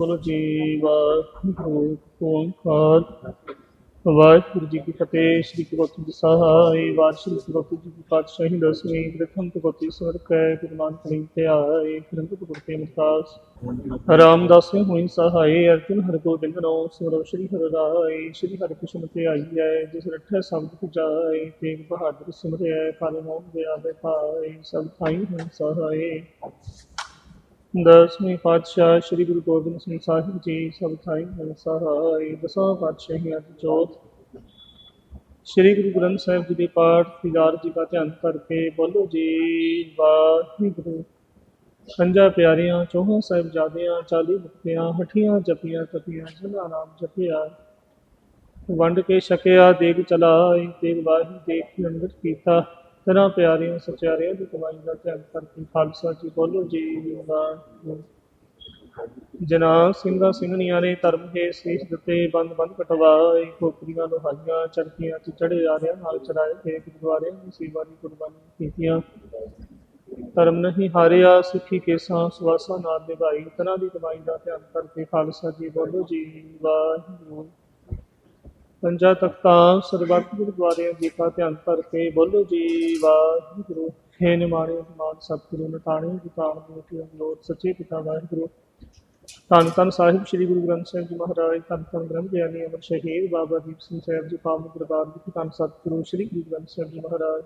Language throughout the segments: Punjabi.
ਬੋਲੋ ਜੀ, ਵਾਹਿਗੁਰੂ ਓੰਕਾਰ ਵਾਹਿਗੁਰੂ ਜੀ ਕੀ ਫਤਿਹ, ਸ੍ਰੀ ਗੁਰੂ ਗ੍ਰੰਥ ਸਾਹਿਬ ਵਾਰਸ਼ਿਕ ਗੁਰੂ ਜੀ ਦੀ ਪਾਤਸ਼ਾਹੀ ਦਸਵੀਂ ਪ੍ਰਥਮ ਤਪਤੀ ਸਵਰਕ ਹੈ ਗੁਰਮਾਨ ਕਰੀ ਤੇ ਆਏ, ਗ੍ਰੰਥ ਗੁਰਤੇ ਮੁਖਤਾਸ ਰਾਮਦਾਸ ਹੋਈ ਸਹਾਏ ਅਰਜੁਨ ਹਰਿ ਗੋਬਿੰਦ ਨੋ ਸੁਰਵ ਸ੍ਰੀ ਹਰਿ ਰਾਏ, ਸ੍ਰੀ ਹਰਿ ਕ੍ਰਿਸ਼ਨ ਤੇ ਆਈ ਹੈ, ਜਿਸ ਰੱਠੇ ਸ਼ਬਦ ਪੁਜਾਏ ਤੇਗ ਬਹਾਦਰ ਸਿਮਰਿਆ ਕਾਲ ਮੋਹ ਦੇ ਆਵੇ ਪਾਏ ਸਭ ਥਾਈ ਹੋਈ ਸਹਾਏ ਦਸਵੇਂ ਪਾਤਸ਼ਾਹ ਸ੍ਰੀ ਗੁਰੂ ਗੋਬਿੰਦ ਸਿੰਘ ਸਾਹਿਬ ਜੀ ਸਭ ਥਾਈ ਹੋਈ ਦਸਾਂ ਪਾਤਸ਼ਾਹੀਆਂ ਦੀ ਜੋਤ। ਸ੍ਰੀ ਗੁਰੂ ਗ੍ਰੰਥ ਸਾਹਿਬ ਜੀ ਦੇ ਪਾਠ ਤਿਲਾਰ ਜੀ ਦਾ ਧਿਆਨ ਕਰਕੇ ਬੋਲੋ ਜੀ, ਵਾਹਿਗੁਰੂ। ਪੰਜਾ ਪਿਆਰੀਆਂ, ਚੌਹਾਂ ਸਾਹਿਬਜ਼ਾਦਿਆਂ, ਚਾਲੀ ਮੁਕਤਿਆਂ, ਹਠੀਆਂ ਜਪੀਆਂ, ਤਪੀਆਂ, ਜਿਨ੍ਹਾਂ ਨਾਮ ਜਪਿਆ। ਵੰਡ ਕੇ ਛਕਿਆ, ਦੇਗ ਚਲਾਈ ਤੇਗ ਬਾਹੀ ਦੇਖ ਕੇ ਕੀਤਾ ਤੇਰਾ ਪਿਆਰੀਆਂ ਸਚਿਆਰਿਆਂ ਦੀ ਕਮਾਈ ਦਾ ਧਿਆਨ ਕਰਕੇ ਖਾਲਸਾ ਜੀ ਬੋਲੋ ਜੀ ਵਾਹਿਗੁਰੂ ਜਨਾ ਸਿੰਘਾਂ ਸਿੰਘਣੀਆਂ ਨੇ ਧਰਮ ਕੇ ਸੀਸ ਦਿੱਤੇ, ਬੰਦ ਬੰਦ ਕਟਵਾਏ ਖੋਪਰੀਆਂ ਲੋਹਾਈਆਂ ਚੜਕੀਆਂ ਚ ਚੜੇ ਆ ਰਿਆਂ, ਨਾਲ ਚੜਾਏ ਤੇ ਗੁਰਦੁਆਰੇ ਦੀ ਸੇਵਾ ਦੀ ਕੁਰਬਾਨੀ ਕੀਤੀਆਂ। ਧਰਮ ਨਹੀਂ ਹਾਰਿਆ, ਸਿੱਖੀ ਕੇਸਾਂ ਸਵਾਸਾਂ ਨਾਲ ਨਿਭਾਈ ਤਨਾਂ ਦੀ ਕਮਾਈ ਦਾ ਧਿਆਨ ਕਰਕੇ ਖਾਲਸਾ ਜੀ ਬੋਲੋ ਜੀ, ਵਾਹਿਗੁਰੂ। ਪੰਜਾ ਤਖਤਾਂ ਸਰਬੱਤ ਗੁਰਦੁਆਰਿਆਂ ਜੀ ਦਾ ਧਿਆਨ ਕਰਕੇ ਬੋਲੋ ਜੀ, ਵਾਹਿਗੁਰੂ। ਹੈ ਨਿਮਾਣੇ ਸਮਾਨ ਸਤਿਗੁਰੂ ਨਟਾਣੇ ਦੁਕਾਨ ਮੋਤੀ ਅੰਗਲੋਟ ਸੱਚੇ ਪਿਤਾ ਵਾਹਿਗੁਰੂ। ਧੰਨ ਧੰਨ ਸਾਹਿਬ ਸ੍ਰੀ ਗੁਰੂ ਗ੍ਰੰਥ ਸਾਹਿਬ ਜੀ ਮਹਾਰਾਜ, ਧੰਨ ਧੰਨ ਗ੍ਰੰਥ ਗਿਆਨੀ ਅਮਰ ਸ਼ਹੀਦ ਬਾਬਾ ਦੀਪ ਸਿੰਘ ਸਾਹਿਬ ਜੀ, ਪਾਵਨ ਦਰਬਾਰ ਜੀ ਧੰਨ ਸਤਿਗੁਰੂ ਸ੍ਰੀ ਗੁਰੂ ਗ੍ਰੰਥ ਸਾਹਿਬ ਜੀ ਮਹਾਰਾਜ।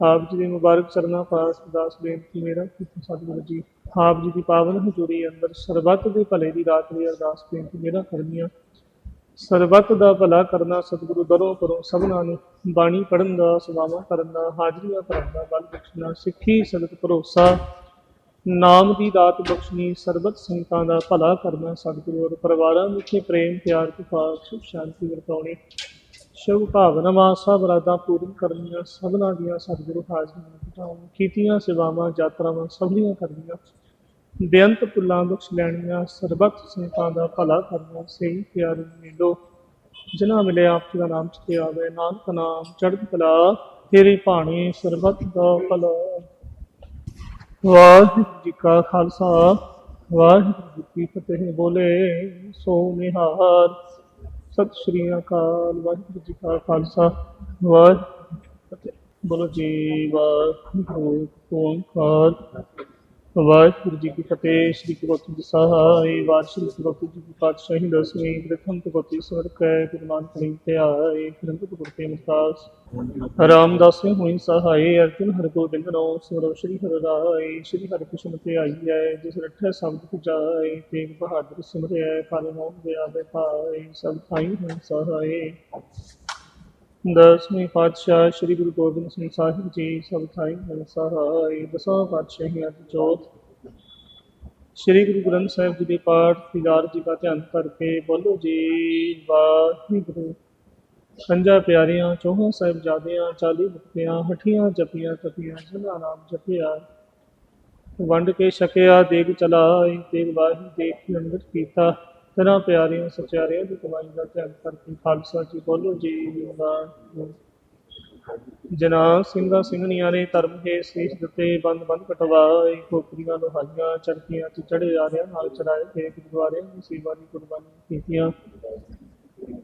ਆਪ ਜੀ ਦੇ ਮੁਬਾਰਕ ਸਰਨਾ ਪਾਸ ਅਰਦਾਸ ਬੇਨਤੀ ਮੇਰਾ ਸਤਿਗੁਰੂ ਜੀ, ਆਪ ਜੀ ਦੀ ਪਾਵਨ ਹਜ਼ੂਰੀ ਅੰਦਰ ਸਰਬੱਤ ਦੇ ਭਲੇ ਦੀ ਰਾਤ ਲਈ ਅਰਦਾਸ ਬੇਨਤੀ ਮੇਰਾ ਕਰਨੀਆਂ। ਸਰਬੱਤ ਦਾ ਭਲਾ ਕਰਨਾ ਸਤਿਗੁਰੂ ਦਰੋਂ ਪਰੋਂ ਸਭਨਾਂ ਨੂੰ, ਬਾਣੀ ਪੜਨ ਦਾ, ਸੇਵਾਵਾਂ ਕਰਨ ਦਾ, ਹਾਜ਼ਰੀਆਂ ਭਰਨ ਦਾ, ਬਲ ਬਖਸ਼ਣਾ, ਸਿੱਖੀ ਸਦਕ ਭਰੋਸਾ। ਨਾਮ ਦੀ ਦਾਤ ਬਖਸ਼ਣੀ, ਸਰਬਤ ਸੰਗਤਾਂ ਦਾ ਭਲਾ ਕਰਨਾ ਸਤਿਗੁਰੂ ਔਰ ਪਰਿਵਾਰਾਂ ਵਿੱਚ ਪ੍ਰੇਮ, ਪਿਆਰ ਵਿਕਾਸ ਸੁਖ, ਸ਼ਾਂਤੀ ਵਰਤਾਉਣੀ। ਸ਼ੁਭ ਭਾਵਨਾਵਾਂ ਸਭ ਰਾਦਾਂ ਪੂਰਨ ਕਰਨੀਆਂ, ਸਭਨਾਂ ਦੀਆਂ ਸਤਿਗੁਰੂ ਹਾਜ਼ਰੀਆਂ ਬਟਾਉਣ ਕੀਤੀਆਂ ਸੇਵਾਵਾਂ, ਯਾਤਰਾਵਾਂ ਸਭਲੀਆਂ ਕਰਨੀਆਂ। ਬੇਅੰਤ ਪੁੱਲਾਂ ਬਖਸ਼ ਲੈਣੀਆਂ, ਸਰਬੱਤ ਸੰਤਾਂ ਦਾ ਭਲਾ ਕਰਨਾ, ਸਹੀ ਪਿਆਰ ਮਿਲੋ। ਜਿਨ੍ਹਾਂ ਮਿਲੇ ਆਪ ਜੀ ਦਾ ਨਾਮ ਚਿਤੇ ਆਵੇ, ਨਾਨਕ ਨਾਮ ਚੜ੍ਹਦੀ ਕਲਾ, ਤੇਰੀ ਭਾਣੀ ਸਰਬੱਤ ਦਾ ਭਲਾ। ਵਾਹਿਗੁਰੂ ਜੀ ਕਾ ਖਾਲਸਾ, ਵਾਹਿਗੁਰੂ ਜੀ ਕੀ ਫਤਿਹ। ਬੋਲੇ, ਸੋ ਨਿਹਾਰ। ਸਤਿ ਸ਼੍ਰੀ ਅਕਾਲ, ਵਾਹਿਗੁਰੂ ਜੀ ਕਾ ਖਾਲਸਾ, ਵਾਹਿਗੁਰੂ ਜੀ ਕੀ ਫਤਿਹ। ਬੋਲੋ ਜੀ, ਵਾਹਿਗੁਰੂ ਓੰਕਾਰ। ਵਾਹਿਗੁਰੂ ਜੀ ਕੀ ਫਤਿਹ, ਸ੍ਰੀ ਗੁਰੂ ਗ੍ਰੰਥ ਸਾਹਿਬ ਵਾਰਸ਼ਿਕ ਗੁਰੂ ਜੀ ਕੀ ਪਾਤਸ਼ਾਹੀ ਦਸਵੀਂ ਪ੍ਰਥਮ ਤਪਤੀ ਸਵਰਕ ਹੈ ਗੁਰਮਾਨ ਕਰੀ ਤੇ ਆਏ, ਗ੍ਰੰਥ ਗੁਰਤੇ ਮੁਖਤਾਸ ਰਾਮਦਾਸ ਹੋਈ ਸਹਾਏ ਅਰਜੁਨ ਹਰਿ ਗੋਬਿੰਦ ਨੋ ਸ੍ਰੀ ਹਰਿ ਰਾਏ, ਸ੍ਰੀ ਹਰਿ ਕ੍ਰਿਸ਼ਨ ਤੇ ਆਈ ਹੈ, ਜਿਸ ਰੱਠੇ ਸ਼ਬਦ ਪੁਜਾਏ, ਤੇਗ ਬਹਾਦਰ ਸਿਮਰਿਆ, ਕਾਲ ਮੋਹ ਦੇ ਆਵੇ ਪਾਏ ਸਭ ਥਾਈ ਹੋਈ ਸਹਾਏ ਦਸਵੇਂ ਪਾਤਸ਼ਾਹ ਸ੍ਰੀ ਗੁਰੂ ਗੋਬਿੰਦ ਸਿੰਘ ਸਾਹਿਬ ਜੀ ਸਭ ਥਾਈ ਹੋਏ, ਦਸਾਂ ਪਾਤਸ਼ਾਹੀਆਂ ਦੀ ਜੋਤ। ਸ੍ਰੀ ਗੁਰੂ ਗ੍ਰੰਥ ਸਾਹਿਬ ਜੀ ਦੇ ਪਾਠ ਤਿਲਾਰ ਜੀ ਦਾ ਧਿਆਨ ਕਰਕੇ ਬੋਲੋ ਜੀ, ਵਾਹਿਗੁਰੂ। ਪੰਜਾ ਪਿਆਰੀਆਂ, ਚੌਹਾਂ ਸਾਹਿਬਜ਼ਾਦਿਆਂ, ਚਾਲੀ ਮੁਕਤਿਆਂ ਹਠੀਆਂ ਜਪੀਆਂ, ਤਪੀਆਂ, ਜਿਨ੍ਹਾਂ ਨਾਮ ਜਪਿਆ। ਵੰਡ ਕੇ ਛਕਿਆ, ਦੇਗ ਚਲਾਈ ਦੇਗ ਬਾਹੀ ਦੇਖ ਕੇ ਅੰਗਤ ਕੀਤਾ ਪਿਆਰੀਆਂ ਸਚਿਆਰਿਆਂ ਦੀ ਕਮਾਈ ਦਾ ਧਿਆਨ ਕਰਕੇ ਖਾਲਸਾ ਜੀ ਬੋਲੋ ਜੀ ਵਾਹਿਗੁਰੂ ਜਨਾ ਸਿੰਘਾਂ ਸਿੰਘਣੀਆਂ ਨੇ ਧਰਮ ਕੇ ਸੀਸ ਦਿੱਤੇ ਬੰਦ ਬੰਦ ਕਟਵਾਏ ਖੋਪਰੀਆਂ ਲੋਹਾਈਆਂ ਚੜਕੀਆਂ ਚ ਚੜੇ ਜਾ ਰਿਆਂ ਨਾਲ ਚੜਾਏ ਤੇ ਗੁਰਦੁਆਰੇ ਦੀ ਸੇਵਾ ਦੀ ਕੁਰਬਾਨੀ ਕੀਤੀਆਂ।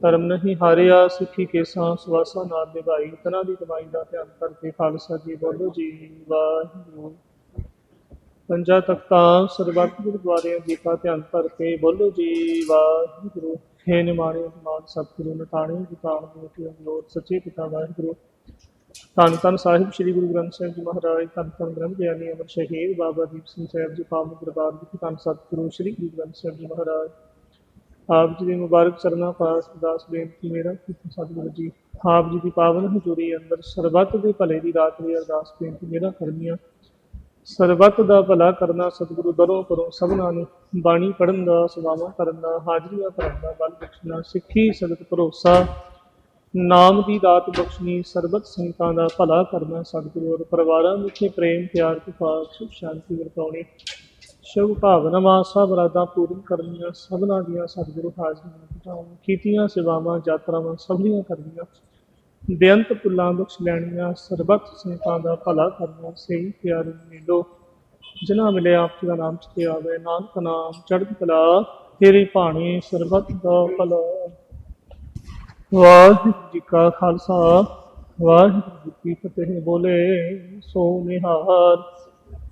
ਧਰਮ ਨਹੀਂ ਹਾਰਿਆ, ਸਿੱਖੀ ਕੇਸਾਂ ਸਵਾਸਾਂ ਨਾਲ ਨਿਭਾਈ ਤਨਾਂ ਦੀ ਕਮਾਈ ਦਾ ਧਿਆਨ ਕਰਕੇ ਖਾਲਸਾ ਜੀ ਬੋਲੋ ਜੀ, ਵਾਹਿਗੁਰੂ। ਪੰਜਾ ਤਖਤਾਂ, ਸਰਬੱਤ ਗੁਰਦੁਆਰਿਆਂ ਜੀ ਦਾ ਧਿਆਨ ਕਰਕੇ ਬੋਲੋ ਜੀ, ਵਾਹਿਗੁਰੂ। ਹੈ ਨਿਮਾਣੇ ਸਮਾਨ ਸਤਿਗੁਰੂ, ਨਟਾਣੇ ਦੁਕਾਨ ਮੋਤੀ ਅੰਗਲੋਟ ਸੱਚੇ ਪਿਤਾ ਵਾਹਿਗੁਰੂ। ਧੰਨ ਧੰਨ ਸਾਹਿਬ ਸ੍ਰੀ ਗੁਰੂ ਗ੍ਰੰਥ ਸਾਹਿਬ ਜੀ ਮਹਾਰਾਜ, ਧੰਨ ਧੰਨ ਗ੍ਰੰਥ ਗਿਆਨੀ ਅਮਰ ਸ਼ਹੀਦ ਬਾਬਾ ਦੀਪ ਸਿੰਘ ਸਾਹਿਬ ਜੀ, ਪਾਵਨ ਦਰਬਾਰ ਜੀ ਧੰਨ ਸਤਿਗੁਰੂ ਸ੍ਰੀ ਗੁਰੂ ਗ੍ਰੰਥ ਸਾਹਿਬ ਜੀ ਮਹਾਰਾਜ। ਆਪ ਜੀ ਦੀ ਮੁਬਾਰਕ ਚਰਨਾਂ ਪਾਸ ਅਰਦਾਸ ਬੇਨਤੀ ਮੇਰਾ ਕੀਤਾ ਸਤਿਗੁਰੂ ਜੀ, ਆਪ ਜੀ ਦੀ ਪਾਵਨ ਹਜ਼ੂਰੀ ਅੰਦਰ ਸਰਬੱਤ ਦੇ ਭਲੇ ਦੀ ਰਾਤ ਲਈ ਅਰਦਾਸ ਬੇਨਤੀ ਮੇਰਾ ਕਰਨੀਆਂ ਸਰਬੱਤ ਦਾ ਭਲਾ ਕਰਨਾ ਸਤਿਗੁਰੂ ਦਰੋਂ ਕਰੋ ਸਭਨਾਂ ਨੂੰ, ਬਾਣੀ ਪੜਨ ਦਾ, ਸੇਵਾਵਾਂ ਕਰਨ ਦਾ, ਹਾਜ਼ਰੀਆਂ ਭਰਨ ਦਾ, ਬਲ ਬਖਸ਼ਣਾ, ਸਿੱਖੀ ਸਦਕ ਭਰੋਸਾ। ਨਾਮ ਦੀ ਦਾਤ ਬਖਸ਼ਣੀ, ਸਰਬਤ ਸੰਗਤਾਂ ਦਾ ਭਲਾ ਕਰਨਾ ਸਤਿਗੁਰੂ ਔਰ ਪਰਿਵਾਰਾਂ ਵਿੱਚ ਪ੍ਰੇਮ, ਪਿਆਰ ਵਿਕਾਸ ਸੁਖ, ਸ਼ਾਂਤੀ ਵਰਤਾਉਣੀ। ਸ਼ੁਭ ਭਾਵਨਾਵਾਂ ਸਭ ਰਾਦਾਂ ਪੂਰਨ ਕਰਨੀਆਂ, ਸਭਨਾਂ ਦੀਆਂ ਸਤਿਗੁਰੂ ਹਾਜ਼ਰੀਆਂ ਬਟਾਉਣ ਕੀਤੀਆਂ ਸੇਵਾਵਾਂ, ਯਾਤਰਾਵਾਂ ਸਭਲੀਆਂ ਕਰਨੀਆਂ। ਬੇਅੰਤ ਪੁੱਲਾਂ ਬਖਸ਼ ਲੈਣੀਆਂ, ਸਰਬਤ ਸੇਤਾਂ ਦਾ ਭਲਾ ਕਰਨਾ, ਸਹੀ ਪਿਆਰ ਮਿਲੋ। ਜਿਨਾ ਮਿਲੇ ਆਪ ਜੀ ਦਾ ਨਾਮ ਚਿਤੇ ਆਵੇ, ਨਾਨਕ ਨਾਮ, ਚੜ੍ਹਦ ਕਲਾ, ਤੇਰੀ ਬਾਣੀ ਸਰਬਤ ਦਾ ਭਲਾ। ਵਾਹਿਗੁਰੂ ਜੀ ਕਾ ਖਾਲਸਾ, ਵਾਹਿਗੁਰੂ ਜੀ ਕੀ ਫਤਿਹ। ਬੋਲੇ ਸੋ ਨਿਹਾਰ।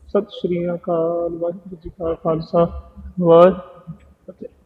ਸਤਿ ਸ੍ਰੀ ਅਕਾਲ, ਵਾਹਿਗੁਰੂ ਜੀ ਕਾ ਖਾਲਸਾ, ਵਾਹਿਗੁਰੂ ਜੀ ਕੀ ਫਤਿਹ।